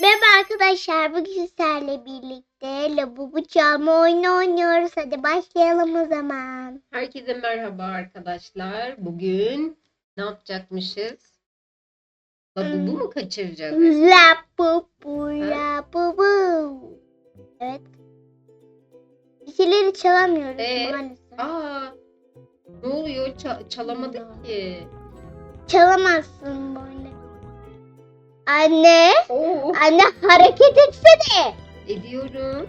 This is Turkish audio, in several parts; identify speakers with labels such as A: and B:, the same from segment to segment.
A: Merhaba arkadaşlar. Bugün sizlerle birlikte Labubu çalma oyunu oynuyoruz. Hadi başlayalım o zaman.
B: Herkese merhaba arkadaşlar. Bugün ne yapacakmışız? Labubu
A: Hmm.
B: mu kaçıracağız?
A: Labubu, labubu. Evet. Bir şeyleri çalamıyoruz
B: Ee?
A: maalesef.
B: Aa, ne oluyor? Ça- çalamadık ki.
A: Çalamazsın böyle. Anne,
B: Oo,
A: anne hareket etsene.
B: ediyorum.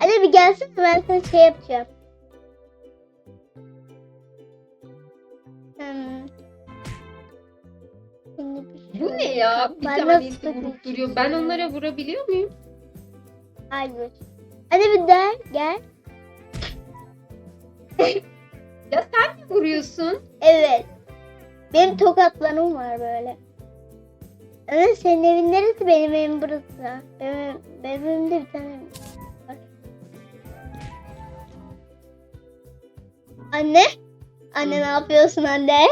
A: Anne bir gelsene ben sana şey yapacağım. Hmm. Bir
B: Bu ne ya? Bir
A: kafana
B: tanesi vurup duruyor. Ben onlara vurabiliyor muyum?
A: Hayır. Anne bir der gel.
B: Ya sen mi vuruyorsun?
A: Evet. Benim tokatlarım var böyle. Anne senin evin neresi? Benim evim burası. Benim, benim evimde bir tane var. Anne? Anne
B: Hı.
A: ne yapıyorsun anne?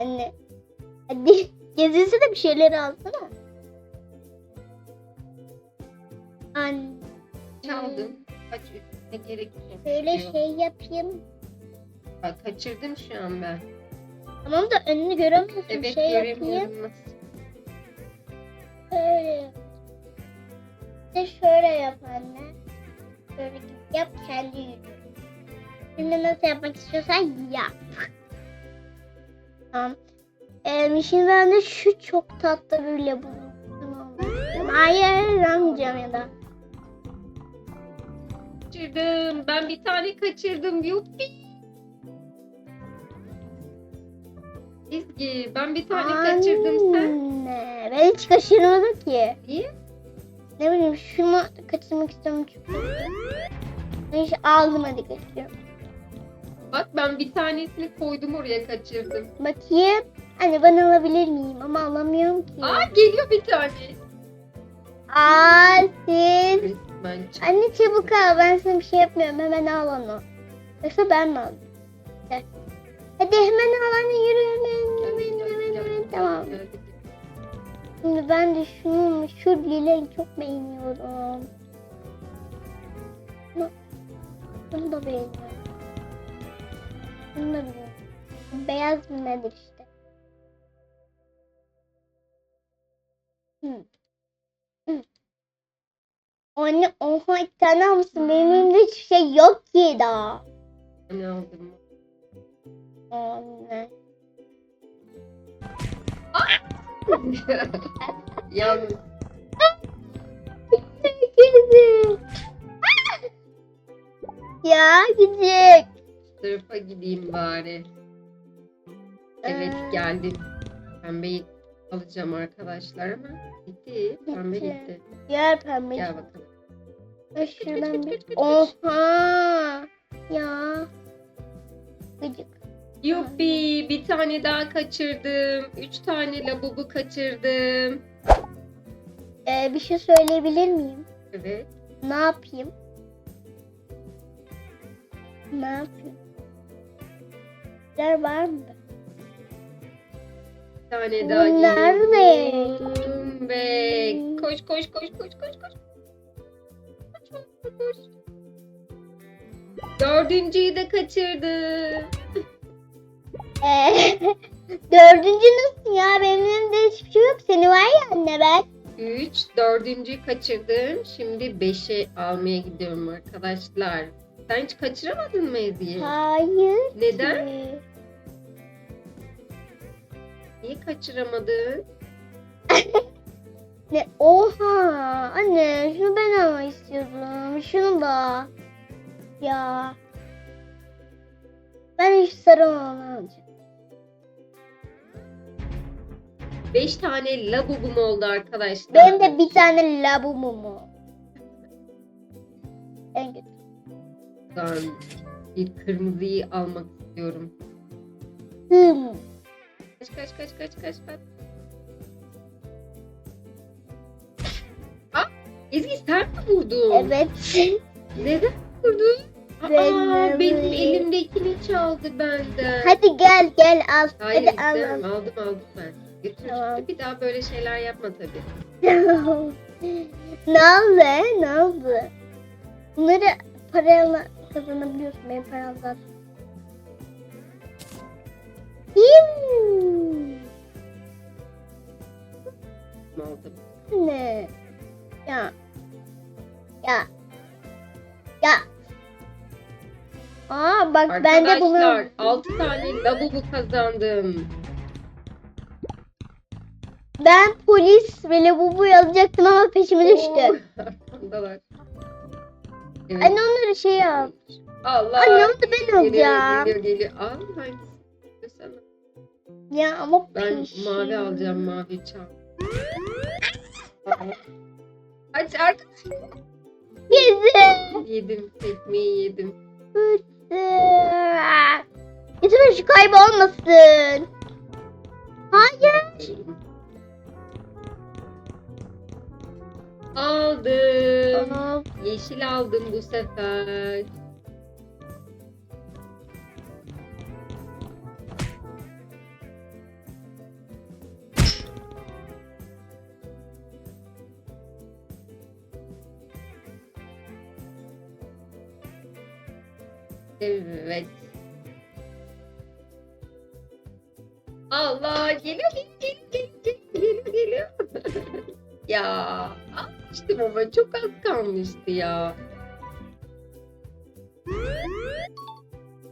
A: Anne? Hadi gezinsene bir şeyleri alsana. Anne.
B: Çaldım. Kaç üstüne gerek yok.
A: Böyle şey yapayım.
B: Bak, kaçırdım şu an ben.
A: Tamam da önünü göremiyorsun.
B: Evet
A: şey yapayım.
B: göremiyorum nasıl.
A: Şöyle de şöyle yap anne. Şöyle git yap kendi yürü. Şimdi nasıl yapmak istiyorsan yap. Tamam. Ee, şimdi ben de şu çok tatlı bir labu. Tamam. Hayır amcam ya da.
B: Kaçırdım. Ben bir tane kaçırdım. Yuppi. Ezgi ben bir tane kaçırdım sen.
A: Anne, Ben hiç kaçırmadım ki.
B: Niye?
A: Ne bileyim şunu kaçırmak istiyorum çünkü. Neyse aldım hadi kaçıyorum.
B: Bak ben bir tanesini koydum oraya kaçırdım.
A: Bakayım. Anne ben alabilir miyim ama alamıyorum ki.
B: Aa geliyor bir tane. Resmen ç-
A: Anne çabuk al ben sana bir şey yapmıyorum hemen al onu. Yoksa ben mi? Gel. Hadi hemen al anne yürü hemen hemen hemen hemen tamam. Şimdi ben de şunu şu lileyi çok beğeniyorum. Bunu, bunu da beğeniyorum. Bunu da beğeniyorum. Beyaz mı nedir işte. Hı. Hı. Anne oha iki tane almışsın. Benim elimde hiçbir şey yok ki daha.
B: Ne aldım? Yalnız
A: Kedi. ya gidecek.
B: şu tarafa gideyim bari. Evet
A: Ee,
B: geldim. Pembeyi alacağım arkadaşlar ama gitti. Pembe
A: Gitti. Diğer pembe.
B: Gel bakalım.
A: Şuradan bir. Oha. Ya. Gıcık.
B: Yuppi bir tane daha kaçırdım. Üç tane labubu kaçırdım.
A: Ee, bir şey söyleyebilir miyim?
B: Evet.
A: Ne yapayım? Ne yapayım? Yer var mı?
B: Bir tane daha
A: Bunlar
B: geliyorum ve koş koş koş koş koş koş. Koş, koş, koş. Dördüncüyü de kaçırdım.
A: Ee, dördüncü nasıl ya? Benim elimde hiçbir şey yok. Seni var ya anne ben.
B: Üç, dördüncüyü kaçırdım. Şimdi beşe almaya gidiyorum arkadaşlar. Sen hiç kaçıramadın mı Ezgi'yi?
A: Hayır.
B: Neden?
A: ki.
B: Niye kaçıramadın?
A: Ne? Oha. Anne şunu ben almak istiyordum. Şunu da. Ya. Ben hiç sarı olanı alacağım.
B: Beş tane labubum oldu arkadaşlar.
A: Benim de bir tane labumumu. En kötü.
B: Ben bir kırmızıyı almak istiyorum.
A: Hım.
B: Kaç kaç kaç kaç kaç kaç. Aa, Ezgi sen mi vurdun?
A: Evet.
B: Neden vurdun? Aa,
A: Ben
B: benim elimdekini çaldı benden.
A: Hadi gel gel al.
B: Hayır
A: Hadi al. al.
B: Aldım aldım ben.
A: Tamam.
B: Bir daha böyle şeyler yapma tabii.
A: ne oldu? Ne oldu? Bunları parayla kazanabiliyorsun. Benim param zaten.
B: Aldım.
A: Ne? Ya. Ya. Ya. Aa bak ben de
B: Arkadaşlar 6 tane lavabo kazandım.
A: Ben polis ve labubuyu alacaktım ama peşime düştü.
B: Evet.
A: Anne onları şey al.
B: Allah.
A: Anne onu da ben
B: Geliyor,
A: alacağım.
B: geliyor, geliyor. Al hangisi? Sana.
A: Ya ama
B: Ben
A: peşim.
B: mavi alacağım, mavi çal. Hadi arkadaşlar.
A: Yedim.
B: Yedim, tekmeyi yedim.
A: Lütfen şu kaybolmasın. Hayır.
B: Aldım.
A: Tamam.
B: Yeşil aldım bu sefer. Evet. Allah geliyor geliyor geliyor geliyor geliyor geliyor. ya almıştım ama çok az kalmıştı ya.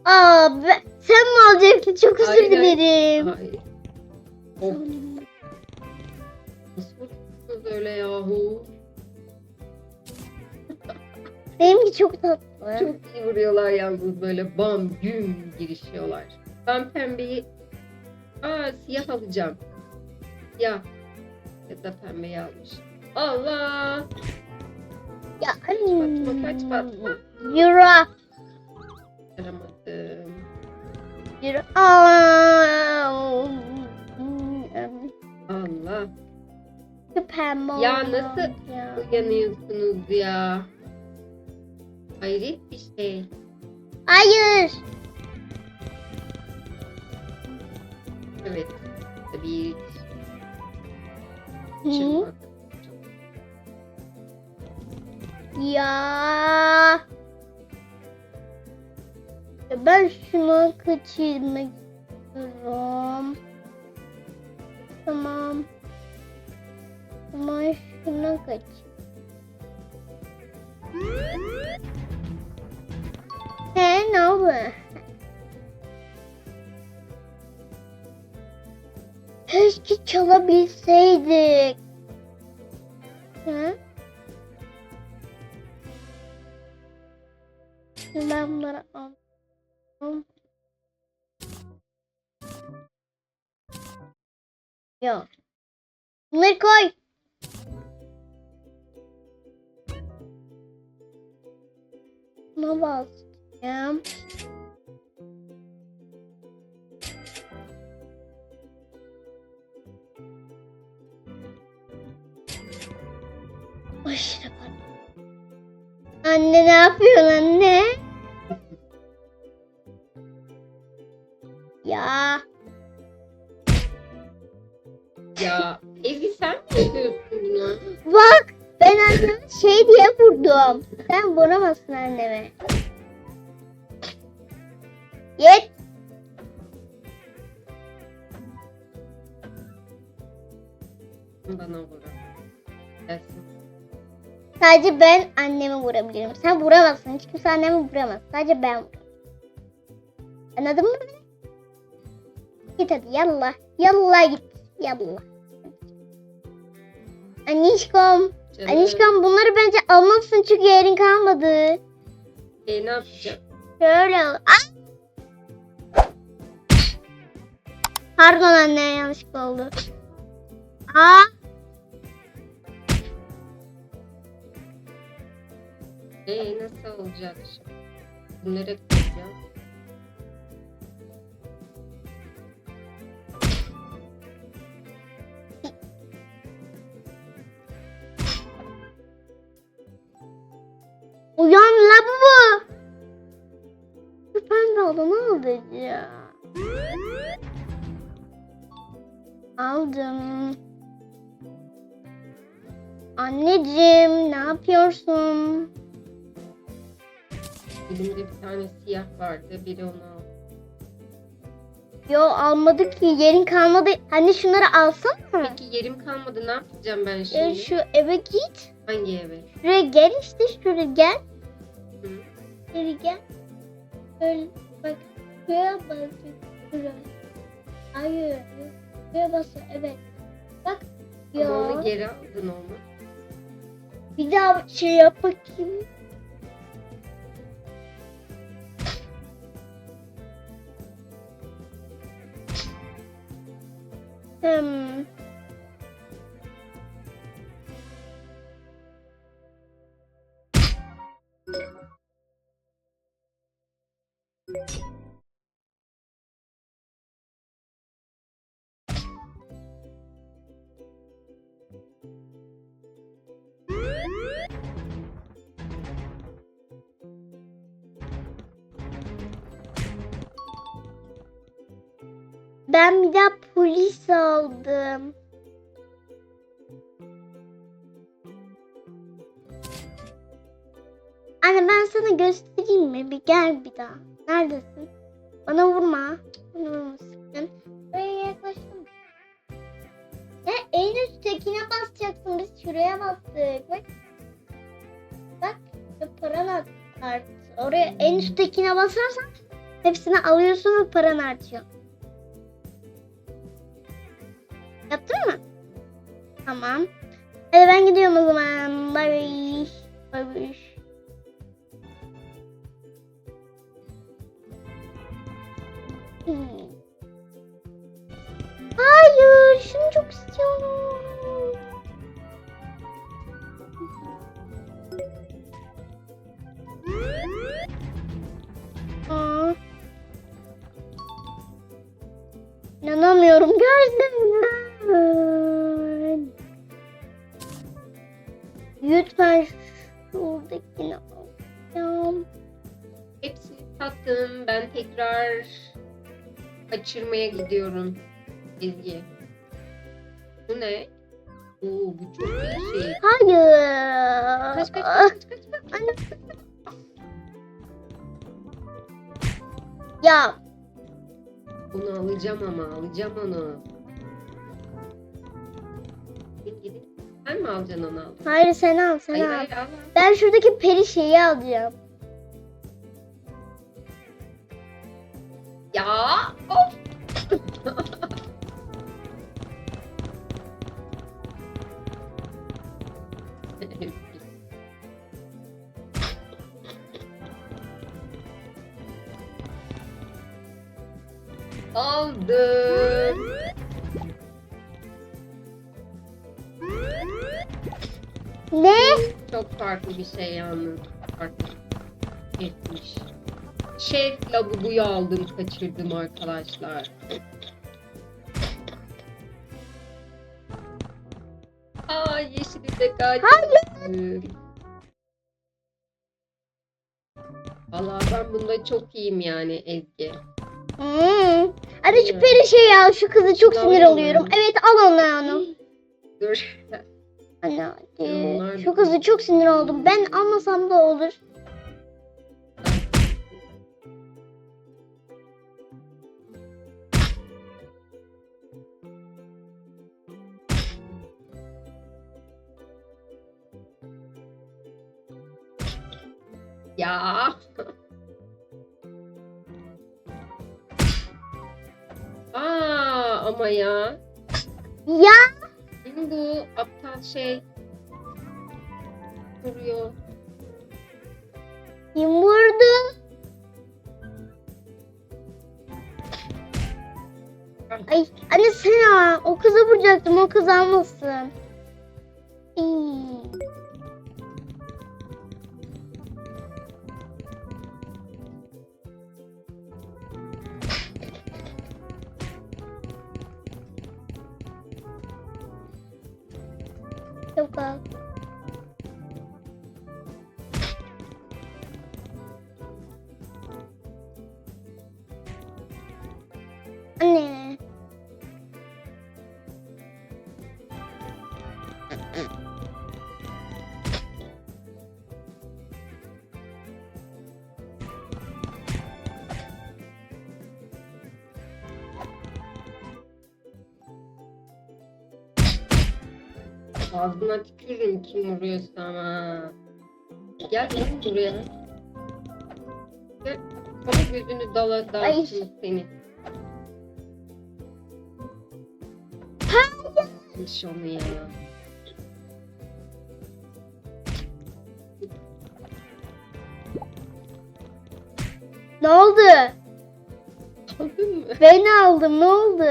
A: Aa, ben, sen mi alacaktın? Çok özür
B: Aynen.
A: dilerim.
B: Hayır. Of, nasıl öyle yahu?
A: Benimki çok tatlı.
B: Çok iyi vuruyorlar yalnız böyle bam güm girişiyorlar. Ben pembeyi Aa siyah alacağım. Siyah. Ya da pembeyi almış. Allah!
A: Ya
B: Fatma, kaç Fatma?
A: Euro.
B: Aramadım.
A: Euro.
B: Allah!
A: Şu pembe
B: Ya nasıl
A: ya.
B: Uyanıyorsunuz ya. Hayret bir şey.
A: Hayır.
B: Evet. Tabii.
A: Hı?
B: Şimdi
A: Ya. Ben şunu kaçırmak istiyorum. Tamam. Tamam şunu kaç. He ne oldu? Keşke çalabilseydik. Hı? Şimdi Ben bunları aldım. Yok. Bunları koy. Buna basacağım. Anne ne yapıyorsun anne? Ya.
B: Ya Ezgi sen mi yapıyorsun bunu?
A: Bak ben anneme şey diye vurdum. Sen vuramazsın anneme. Yet.
B: Bana vurun. Gelsin.
A: Sadece ben anneme vurabilirim. Sen vuramazsın. Hiç kimse anneme vuramaz. Sadece ben vururum. Anladın mı beni? Git hadi yallah. Yallah git. Yallah. Anişkom.
B: Canım.
A: Anişkom bunları bence almalısın çünkü yerin kalmadı.
B: E, ne yapacağım?
A: Şöyle al. Ah! Pardon anne yanlışlıkla oldu. Aa,
B: Ee, nasıl olacak şimdi? Bunlara koyacağım.
A: Uyan la bu bu. Bu pembe oldu ne oldu ya? Aldım. Anneciğim ne yapıyorsun?
B: Elimde bir tane siyah vardı. Biri onu aldı.
A: Yo almadık ki yerin kalmadı. Anne şunları alsana.
B: Peki yerim kalmadı. Ne yapacağım ben
A: Ee,
B: şimdi?
A: şu eve git.
B: Hangi eve?
A: Şuraya gel işte şuraya gel.
B: Hı?
A: Geri gel. Şöyle bak. Şuraya bas. Şuraya. Hayır. Şuraya bas. Evet. Bak.
B: Ama
A: Ya.
B: onu geri aldın olmaz.
A: Bir daha şey yap bakayım. Hmm. Ben bir daha polis aldım. Anne ben sana göstereyim mi? Bir gel bir daha. Neredesin? Bana vurma. Bana vurma sakın. Buraya yaklaştım. Ya en üsttekine basacaksın. Biz şuraya bastık. Bak. Bak. Paran art. Oraya en üsttekine basarsan hepsini alıyorsun ve paran artıyor. Yaptın mı? Tamam. Hadi ben gidiyorum o zaman. Bye bye. Bye. Hmm.
B: Kaçırmaya gidiyorum. Ezgi. Bu ne? Oo bu çok iyi şey.
A: Hayır.
B: Kaç kaç kaç kaç kaç. kaç.
A: Anne. Ya
B: Bunu alacağım ama alacağım onu. Sen mi alacaksın onu
A: hayır sen al sen
B: Hayır
A: al.
B: hayır al.
A: Ben şuradaki peri şeyi alacağım.
B: Ya of. Aldım.
A: Ne?
B: Çok farklı bir şey yalnız. Farklı. Etmiş. Şef labubuyu aldım, kaçırdım arkadaşlar. Aa yeşili de kaçırdım. Valla ben bunda çok iyiyim yani Ezgi.
A: Hmm. Hadi şu peri şeyi al. Şu kızı çok
B: Al
A: sinir
B: onu.
A: oluyorum. Evet al onu onu.
B: Dur.
A: Anne hadi.
B: Onlar
A: Şu kızı çok sinir oldum. Ben almasam da olur.
B: Ya. Aa ama ya.
A: Ya
B: Benim bu aptal şey duruyor.
A: kim vurdu? Ay anne sen al. O kıza vuracaktım. O kız almasın. İyi.
B: Ağzına tükürürüm kim vuruyorsa ama. Gel oğlum buraya. Gel. Kafa gözünü dala dağıtın seni. Hiç onu ya.
A: Ne oldu?
B: Aldın mı?
A: Ben aldım ne oldu?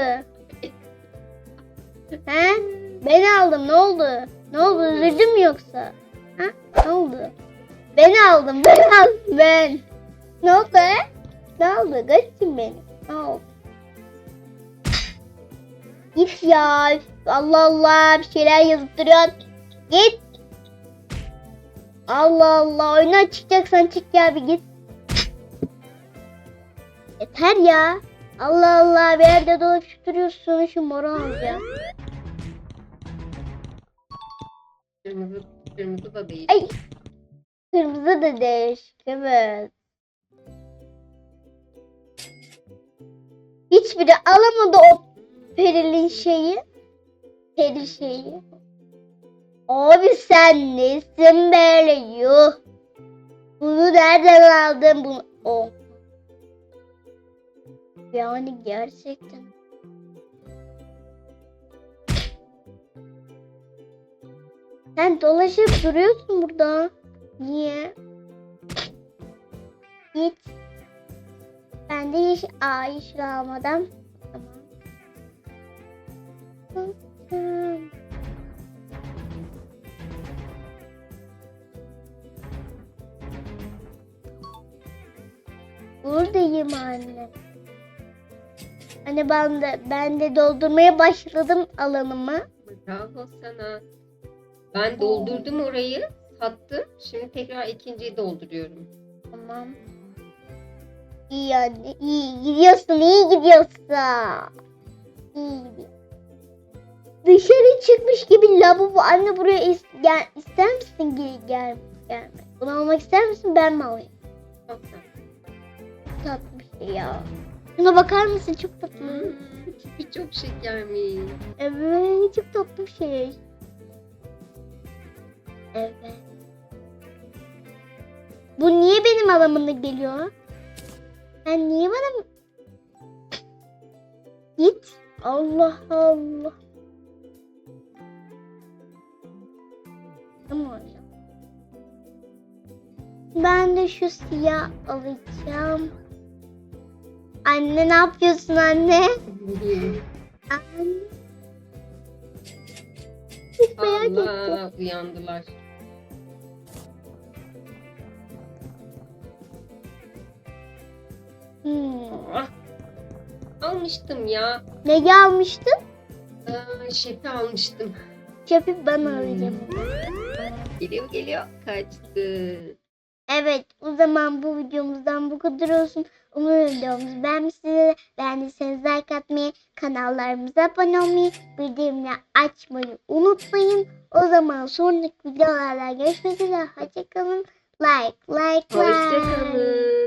A: He? Ben aldım ne oldu? Ne oldu üzüldün mü yoksa? Ha? Ne oldu? Ben aldım ben aldım ben. Ne oldu? Ne oldu? Kaçtın beni. Ne oldu? Git ya. Allah Allah bir şeyler yazıp duruyorsun. Git. Allah Allah oyuna çıkacaksan çık ya bir git. Yeter ya. Allah Allah bir yerde dolaşıp duruyorsun şu moru alacağım.
B: Kırmızı, kırmızı da değil.
A: Ay. Kırmızı da değişik evet. Hiçbiri alamadı o perili şeyi. Peri şeyi. Abi sen nesin böyle yuh. Bunu nereden aldın bunu? Oh. Yani gerçekten. Sen dolaşıp duruyorsun burada. Niye? Git. Ben de yeşil, aa, yeşil almadan. Tamam. Buradayım anne. Anne ben de ben de doldurmaya başladım alanımı.
B: Bravo sana. Ben doldurdum orayı. Sattım. Şimdi tekrar ikinciyi dolduruyorum.
A: Tamam. İyi anne, iyi gidiyorsun, iyi gidiyorsun. İyi gidiyorsun. Dışarı çıkmış gibi lavabo. Anne buraya is- gel, ister misin gel, gel, gelme? Bunu almak ister misin ben mi alayım?
B: Sen.
A: Tatlı bir şey ya. Şuna bakar mısın? Çok tatlı.
B: Hmm, tipi çok şekermiş.
A: Evet, çok tatlı bir şey. Evet. Bu niye benim alanımda geliyor? Sen niye bana... Git. Allah Allah. Tamam. Ben de şu siyah alacağım. Anne ne yapıyorsun anne? Anne. Ettim.
B: Allah uyandılar.
A: Hmm.
B: Ah, Almıştım ya.
A: Ne almıştın?
B: Aa, şefi almıştım.
A: Çöpü ben alacağım.
B: Geliyor geliyor. Kaçtı.
A: Evet o zaman bu videomuzdan bu kadar olsun. Umarım videomuzu beğenmişsiniz. Beğendiyseniz like atmayı, kanallarımıza abone olmayı, bildirimleri açmayı unutmayın. O zaman sonraki videolarda görüşmek üzere. Hoşçakalın. Like, like, like.
B: Hoşçakalın.